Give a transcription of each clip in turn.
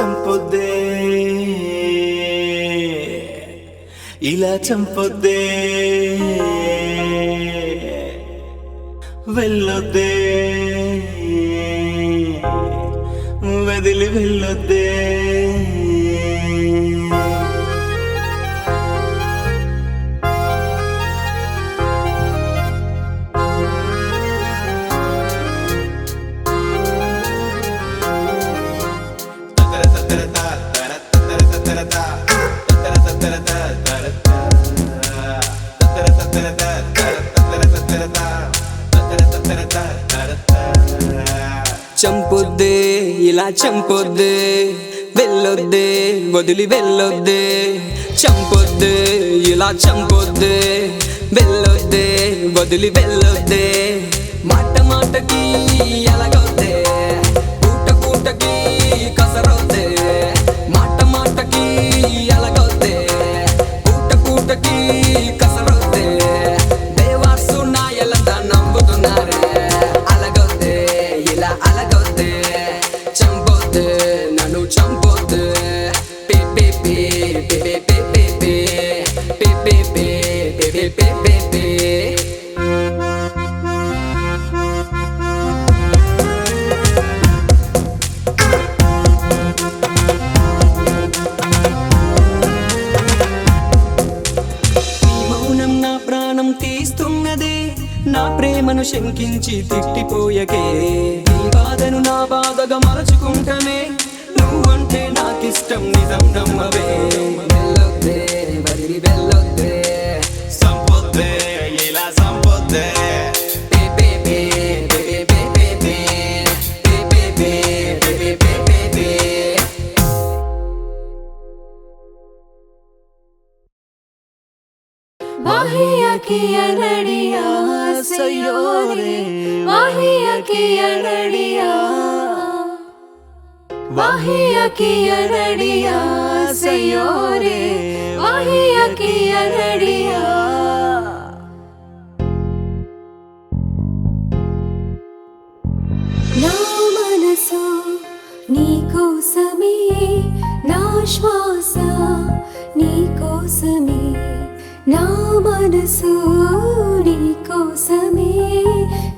చంపొద్దే. ఇలా చంపొద్దే. వెళ్ళొద్దే. వదిలి వెళ్ళొద్దే. చంపొద్దే ఇలా చంపొద్దే వెళ్ళొద్దే వదిలి వెళ్ళొద్దే. చంపొద్దే ఇలా చంపొద్దే వెళ్ళొద్దే వదిలి వెళ్ళొద్దే. మాట మాటకి ఎలాగొద్దే పూట పూటకి కసరొద్దే. తీస్తున్నదే నా ప్రేమను శంకించి తిట్టిపోయకే. నీ బాధను నా బాధగా మరచుకుంటనే నువ్వంటే నాకిష్టం నిజం నమ్మవే. వెళ్ళొద్దే వదిలి వెళ్ళొద్దే ಅಡಿಯಾ ಸಯ್ಯೋರೆ ವಾಹಿಯ ಕಿಯಡಡಿಯಾ ವಾಹಿಯ ಕಿಯಡಡಿಯಾ ಸಯ್ಯೋರೆ ವಾಹಿಯ ಕಿಯಡಡಿಯಾ మనసు నీకోసమే నా శ్వాస నీకోసమే నా మనసు నీ కోసమే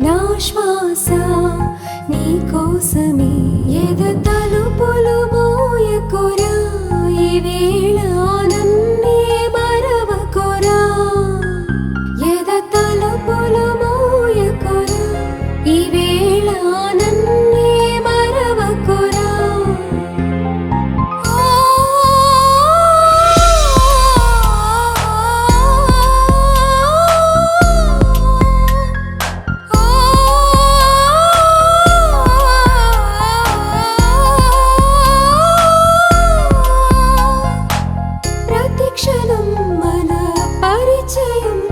నా శ్వాస నీ కోసమే ఎద తలుపులు మోయకురా ప్రతీక్షణం మన పరిచయం.